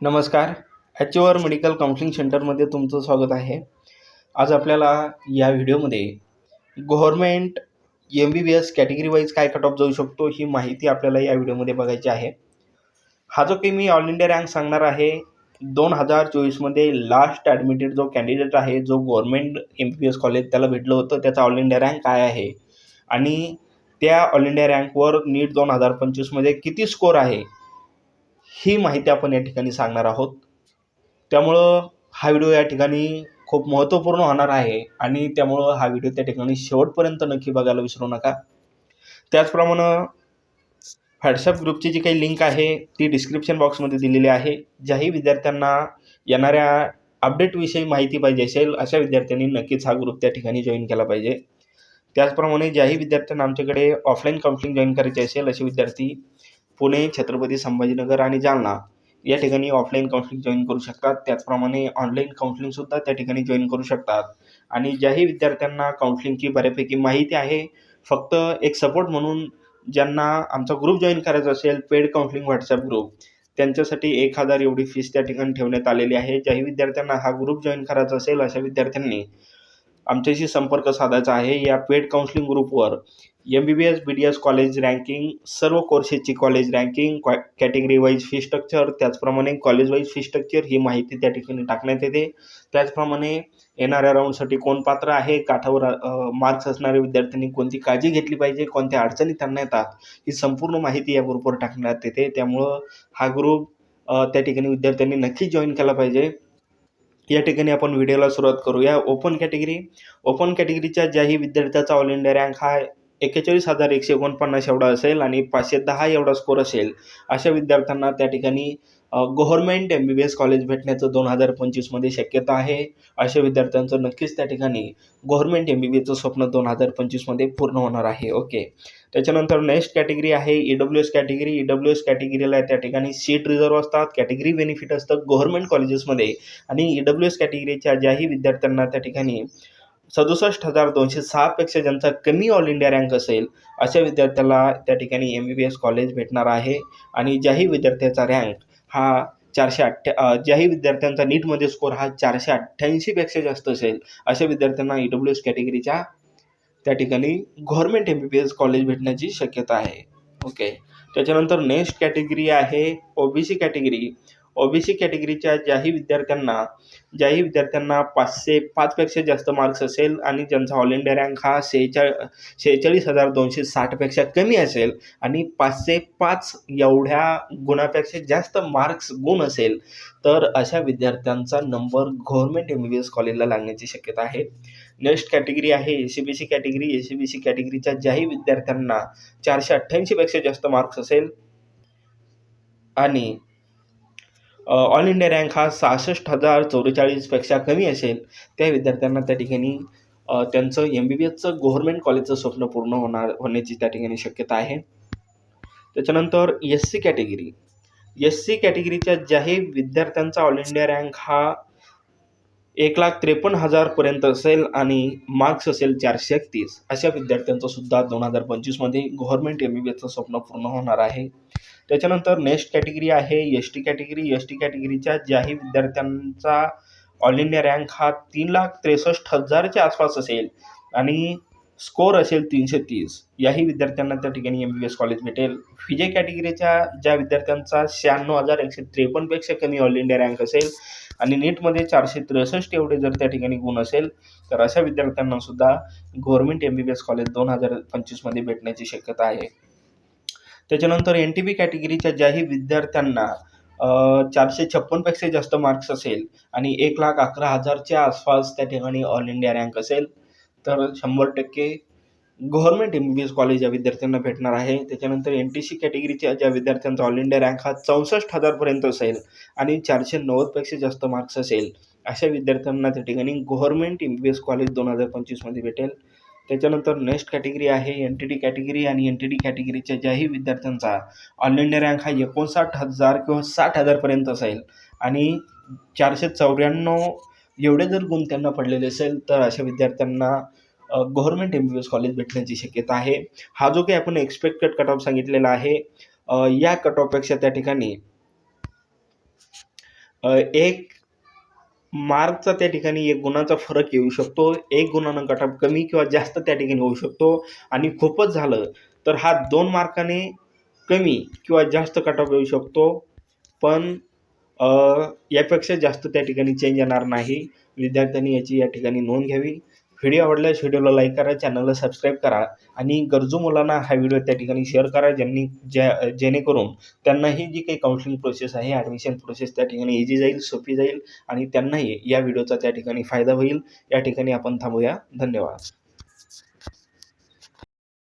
नमस्कार. ॲच्युअर medical counselling सेंटरमध्ये तुमचं स्वागत आहे. आज आपल्याला या व्हिडिओमध्ये government M B B S category wise काय कट ऑफ जाऊ शकतो ही माहिती आपल्याला या व्हिडिओमध्ये बघायची आहे. हा जो काही मी ऑल इंडिया रँक सांगणार आहे दोन हजार चोवीसमध्ये लास्ट ॲडमिटेड जो कॅन्डिडेट आहे जो government M B B S college त्याला भेटलं होतं त्याचा ऑल इंडिया रँक काय आहे? आणि त्या ऑल इंडिया रँकवर नीट दोन हजार पंचवीसमध्ये किती स्कोर आहे? ही माहिती आपण या ठिकाणी सांगणार आहोत. त्यामुळं हा व्हिडिओ या ठिकाणी खूप महत्त्वपूर्ण होणार आहे आणि त्यामुळं हा व्हिडिओ त्या ठिकाणी शेवटपर्यंत नक्की बघायला विसरू नका. त्याचप्रमाणे व्हॉट्सअप ग्रुपची जी काही लिंक आहे ती डिस्क्रिप्शन बॉक्समध्ये दिलेली आहे. ज्याही विद्यार्थ्यांना येणाऱ्या अपडेटविषयी माहिती पाहिजे असेल अशा विद्यार्थ्यांनी नक्कीच हा ग्रुप त्या ठिकाणी जॉईन केला पाहिजे. त्याचप्रमाणे ज्याही विद्यार्थ्यांना आमच्याकडे ऑफलाईन काउन्सिलिंग जॉईन करायचे असेल असे विद्यार्थी पुणे छत्रपती संभाजीनगर आणि जालना या ठिकाणी ऑफलाईन काउन्सिलिंग जॉईन करू शकतात. त्याचप्रमाणे ऑनलाईन काउन्सिलिंगसुद्धा त्या ठिकाणी जॉईन करू शकतात. आणि ज्याही विद्यार्थ्यांना काउन्सिलिंगची बऱ्यापैकी माहिती आहे फक्त एक सपोर्ट म्हणून ज्यांना आमचा ग्रुप जॉईन करायचा असेल पेड काउन्सिलिंग व्हॉट्सअप ग्रुप त्यांच्यासाठी एक हजार एवढी फीस त्या ठिकाणी ठेवण्यात आलेली आहे. ज्याही विद्यार्थ्यांना हा ग्रुप जॉईन करायचा असेल अशा विद्यार्थ्यांनी आमच्याशी संपर्क साधायचा आहे. या पेड काउन्सिलिंग ग्रुपवर M B B S B D S college ranking सर्व कोर्सेसची कॉलेज रँकिंग कॉ कॅटेगरी वाईज फी स्ट्रक्चर त्याचप्रमाणे कॉलेज वाईज फी स्ट्रक्चर ही माहिती त्या ठिकाणी टाकण्यात येते. त्याचप्रमाणे येणाऱ्या राऊंडसाठी कोण पात्र आहे काठावर मार्क्स असणाऱ्या विद्यार्थ्यांनी कोणती काळजी घेतली पाहिजे कोणत्या अडचणी त्यांना येतात ही संपूर्ण माहिती या ग्रुपवर टाकण्यात येते. त्यामुळं हा ग्रुप त्या ठिकाणी विद्यार्थ्यांनी नक्की जॉईन केला पाहिजे. या ठिकाणी आपण व्हिडिओला सुरुवात करूया. ओपन कॅटेगरी ओपन कॅटेगरीच्या ज्याही विद्यार्थ्याचा ऑल इंडिया रँक हा एक्केचाळीस हजार एकशे एकोणपन्नास एवढा असेल आणि पाचशे दहा एवढा स्कोर असेल अशा विद्यार्थ्यांना त्या ठिकाणी government M B B S college भेटण्याचं दोन हजार पंचवीसमध्ये शक्यता आहे. अशा विद्यार्थ्यांचं नक्कीच त्या ठिकाणी गव्हर्मेंट एम बी बी एसचं स्वप्न दोन हजार पंचवीसमध्ये पूर्ण होणार आहे. ओके. त्याच्यानंतर नेक्स्ट कॅटेगरी आहे E W S category E W S कॅटेगरीला त्या ठिकाणी सीट रिझर्व असतात. कॅटेगरी बेनिफिट असतं गव्हर्मेंट कॉलेजेसमध्ये आणि ई डब्ल्यू एस कॅटेगरीच्या ज्याही विद्यार्थ्यांना त्या ठिकाणी सदुसष्ट हजार दोनशे सहापेक्षा ज्यांचा कमी ऑल इंडिया रँक असेल अशा विद्यार्थ्याला त्या ठिकाणी M B B S college भेटणार आहे. आणि ज्याही विद्यार्थ्याचा रँक हा चारशे अठ्ठ्या ज्याही विद्यार्थ्यांचा नीटमध्ये स्कोर हा चारशे अठ्ठ्याऐंशीपेक्षा जास्त असेल अशा विद्यार्थ्यांना ई डब्ल्यू एस कॅटेगरीच्या त्या ठिकाणी government M B B S college भेटण्याची शक्यता आहे. ओके त्याच्यानंतर नेक्स्ट कॅटेगरी आहे O B C category O B C कॅटेगरीच्या ज्याही विद्यार्थ्यांना ज्याही विद्यार्थ्यांना पाचशे पाचपेक्षा जास्त मार्क्स असेल आणि ज्यांचा ऑल इंडिया रँक हा शेहेचाळ शेहेचाळीस हजार दोनशे साठपेक्षा कमी असेल आणि पाचशे पाच एवढ्या गुणापेक्षा जास्त मार्क्स गुण असेल तर अशा विद्यार्थ्यांचा number government M B B S कॉलेजला लागण्याची शक्यता आहे. नेक्स्ट कॅटेगरी आहे A C B C category A C B C कॅटेगरीच्या ज्याही विद्यार्थ्यांना चारशे अठ्ठ्याऐंशीपेक्षा जास्त मार्क्स असेल आणि ऑल इंडिया रँक हा सहासष्ट हजार चौवेचाळीसपेक्षा कमी असेल. त्या विद्यार्थ्यांना त्या ठिकाणी त्यांचं एम बी बी एसचं गव्हर्मेंट कॉलेजचं स्वप्न पूर्ण होणार होण्याची त्या ठिकाणी शक्यता आहे. त्याच्यानंतर S C category S C कॅटेगरीच्या ज्याही विद्यार्थ्यांचा ऑल इंडिया रँक हा एक लाख त्रेपन्न हजारपर्यंत असेल आणि मार्क्स असेल चारशे एकतीस अशा विद्यार्थ्यांचं सुद्धा दोन हजार पंचवीसमध्ये गव्हर्मेंट एम बी बी एसचं स्वप्न पूर्ण होणार आहे. त्याच्यानंतर नेक्स्ट कॅटेगरी आहे S T category S T कॅटेगरीच्या ज्याही विद्यार्थ्यांचा ऑल इंडिया रँक हा तीन लाख त्रेसष्ट हजारच्या आसपास असेल आणि स्कोर असेल तीनशे तीस याही विद्यार्थ्यांना त्या ठिकाणी M B B S college भेटेल. फिजे कॅटेगरीच्या ज्या विद्यार्थ्यांचा शहाण्णव हजार एकशे त्रेपन्नपेक्षा कमी ऑल इंडिया रँक असेल आणि नीटमध्ये चारशे त्रेसष्ट एवढे जर त्या ठिकाणी गुण असेल तर अशा विद्यार्थ्यांना सुद्धा government M B B S college दोन हजार पंचवीसमध्ये भेटण्याची शक्यता आहे. त्याच्यानंतर एन टी बी कॅटेगरीच्या ज्याही विद्यार्थ्यांना चारशे छप्पनपेक्षा जास्त मार्क्स असेल आणि एक लाख अकरा हजारच्या आसपास त्या ठिकाणी ऑल इंडिया रँक असेल तर शंभर टक्के government M B B S college या विद्यार्थ्यांना भेटणार आहे. त्याच्यानंतर एन टी सी कॅटेगरीच्या ज्या विद्यार्थ्यांचा ऑल इंडिया रँक हा चौसष्ट हजारपर्यंत असेल आणि चारशे नव्वदपेक्षा जास्त मार्क्स असेल अशा विद्यार्थ्यांना त्या ठिकाणी government M B B S college दोन हजार पंचवीसमध्ये भेटेल. त्याच्यानंतर नेक्स्ट कॅटेगरी आहे एन टी डी कॅटेगरी आणि एन टी डी कॅटेगरीच्या ज्याही विद्यार्थ्यांचा ऑल इंडिया रँक हा एकोणसाठ हजार किंवा साठ हजारपर्यंत असेल. आणि चारशे चौऱ्याण्णव एवढे जर गुण त्यांना पडलेले असेल तर अशा विद्यार्थ्यांना government M B B S college भेटण्याची शक्यता आहे. हा जो काही आपण एक्सपेक्टेड कट ऑफ सांगितलेला आहे या कट ऑफपेक्षा त्या ठिकाणी एक मार्कचा त्या ठिकाणी एक गुणाचा फरक येऊ शकतो. एक गुणानं कट कमी किंवा जास्त त्या ठिकाणी होऊ शकतो. आणि खूपच झालं तर हा दोन मार्काने कमी किंवा जास्त कटाप येऊ शकतो. पण यापेक्षा जास्त त्या ठिकाणी चेंज येणार नाही. विद्यार्थ्यांनी याची या ठिकाणी नोंद घ्यावी. व्हिडिओ आवडल्यास व्हिडिओला लाईक करा चॅनलला सबस्क्राईब करा आणि गरजू मुलांना हा व्हिडिओ त्या ठिकाणी शेअर करा ज्यांनी ज्या जेणेकरून त्यांनाही जी काही काउन्सिलिंग प्रोसेस आहे ॲडमिशन प्रोसेस त्या ठिकाणी इझी जाईल सोपी जाईल आणि त्यांनाही या व्हिडिओचा त्या ठिकाणी फायदा होईल. या ठिकाणी आपण थांबूया. धन्यवाद.